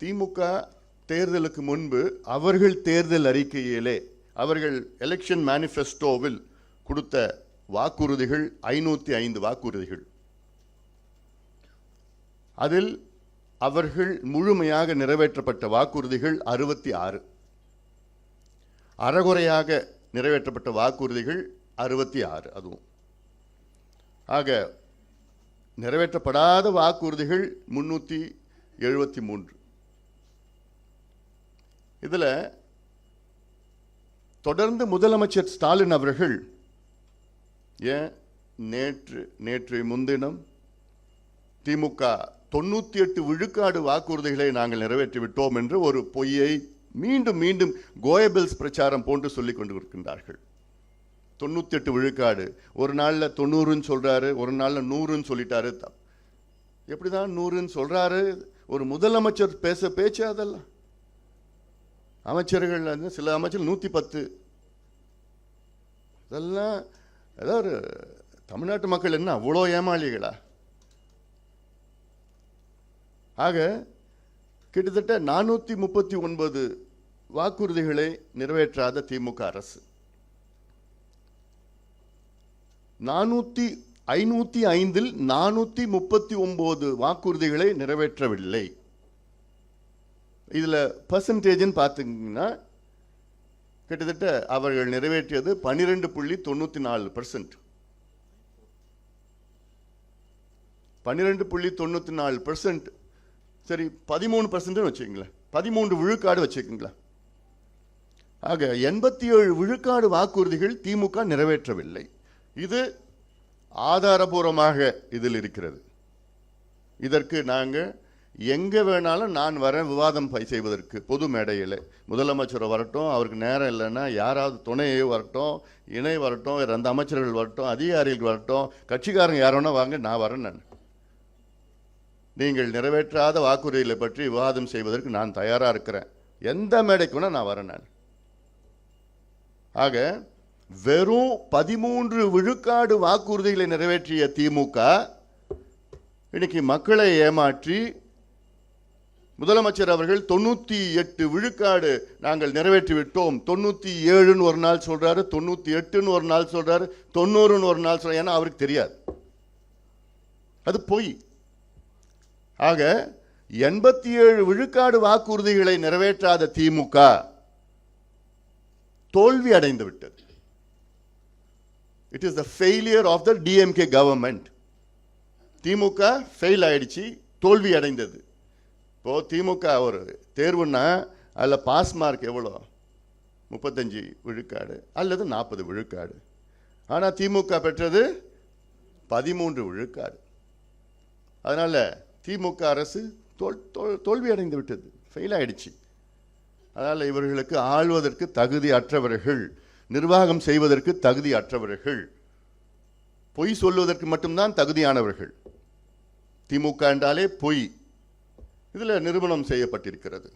திமுக தேர்தலுக்கு முன்பு அவர்கள் தேர்தல் அறிக்கையிலே அவர்கள் எலெக்ஷன் மேனிஃபெஸ்டோவில் கொடுத்த வாக்குறுதிகள் ஐநூற்றி ஐந்து வாக்குறுதிகள். அதில் அவர்கள் முழுமையாக நிறைவேற்றப்பட்ட வாக்குறுதிகள் அறுபத்தி ஆறு. அறகுறையாக நிறைவேற்றப்பட்ட வாக்குறுதிகள் அறுபத்தி ஆறு அதுவும். ஆக நிறைவேற்றப்படாத வாக்குறுதிகள் முன்னூற்றி எழுபத்தி மூன்று. இதில் தொடர்ந்து முதலமைச்சர் ஸ்டாலின் அவர்கள் ஏன் நேற்று நேற்று முன்தினம் திமுக தொண்ணூற்றி எட்டு விழுக்காடு வாக்குறுதிகளை நாங்கள் நிறைவேற்றி விட்டோம் என்று ஒரு பொய்யை மீண்டும் மீண்டும் கோயபிள்ஸ் பிரச்சாரம் போன்று சொல்லிக் கொண்டு இருக்கின்றார்கள் தொண்ணூற்றி எட்டு விழுக்காடு. ஒரு நாளில் தொண்ணூறுன்னு சொல்கிறாரு ஒரு நாளில் நூறுன்னு சொல்லிட்டாரு. எப்படி எப்படிதான் நூறுன்னு சொல்கிறாரு ஒரு முதலமைச்சர் பேச பேச்சு அதெல்லாம். அமைச்சர்கள் வந்து சில அமைச்சர் நூற்றி பத்து. இதெல்லாம் ஏதாவது தமிழ்நாட்டு மக்கள் என்ன அவ்வளோ ஏமாளிகளா? ஆக கிட்டத்தட்ட நானூற்றி முப்பத்தி ஒன்பது வாக்குறுதிகளை நிறைவேற்றாத திமுக அரசு. நானூற்றி ஐநூற்றி ஐந்தில் நானூற்றி முப்பத்தி ஒம்பது வாக்குறுதிகளை நிறைவேற்றவில்லை. இதில் பர்சன்டேஜ்னு பார்த்தீங்கன்னா கிட்டத்தட்ட அவர்கள் நிறைவேற்றியது பன்னிரெண்டு புள்ளி தொண்ணூற்றி நாலு பர்சன்ட் பன்னிரெண்டு புள்ளி தொண்ணூற்றி நாலு பர்சன்ட் சரி பதிமூணு பர்சன்ட்னு வச்சுக்கங்களேன். பதிமூன்று விழுக்காடு வச்சுக்கங்களேன். ஆக எண்பத்தி ஏழு விழுக்காடு வாக்குறுதிகள் திமுக நிறைவேற்றவில்லை. இது ஆதாரபூர்வமாக இதில் இருக்கிறது. இதற்கு நாங்கள் எங்கே வேணாலும் நான் வரேன் விவாதம் பை செய்வதற்கு பொது மேடையில். முதலமைச்சர் வரட்டும் அவருக்கு நேரம் இல்லைன்னா யாராவது துணையை வரட்டும் இணை வரட்டும் வேறு அந்த அமைச்சர்கள் வரட்டும் அதிகாரிகள் வரட்டும் கட்சிக்காரங்க யாரோனா வாங்க நான் வரேன் நான். நீங்கள் நிறைவேற்றாத வாக்குறுதிகளை பற்றி விவாதம் செய்வதற்கு நான் தயாராக இருக்கிறேன். எந்த மேடைக்கு நான் வரேன் நான். ஆக வெறும் பதிமூன்று விழுக்காடு வாக்குறுதிகளை நிறைவேற்றிய திமுக இன்னைக்கு மக்களை ஏமாற்றி முதலமைச்சர் அவர்கள் தொண்ணூற்றி எட்டு விழுக்காடு நாங்கள் நிறைவேற்றி விட்டோம் ஏழுன்னு ஒரு நாள் சொல்கிறாரு தொண்ணூற்றி எட்டுன்னு ஒரு நாள் சொல்கிறாரு தொண்ணூறுன்னு ஒரு நாள் சொல்கிறார் ஏன்னா அவருக்கு தெரியாது. அது பொய். ஆக எண்பத்தி ஏழு விழுக்காடு வாக்குறுதிகளை நிறைவேற்றாத திமுக தோல்வி அடைந்து விட்டது. It is the failure of the DMK government DMK fail ஆயிடுச்சு தோல்வி அடைந்தது. இப்போ திமுக ஒரு தேர்வுன்னா அதில் பாஸ் மார்க் எவ்வளோ? முப்பத்தஞ்சு விழுக்காடு அல்லது நாற்பது விழுக்காடு. ஆனால் திமுக பெற்றது பதிமூன்று விழுக்காடு. அதனால் திமுக அரசு தோல் தோல் தோல்வி அடைந்து விட்டது. ஃபெயில் ஆயிடுச்சு. அதனால் இவர்களுக்கு ஆள்வதற்கு தகுதி அற்றவர்கள் நிர்வாகம் செய்வதற்கு தகுதி அற்றவர்கள் பொய் சொல்வதற்கு மட்டும்தான் தகுதியானவர்கள். திமுக என்றாலே பொய். இதில் நிறுவனம் செய்யப்பட்டிருக்கிறது.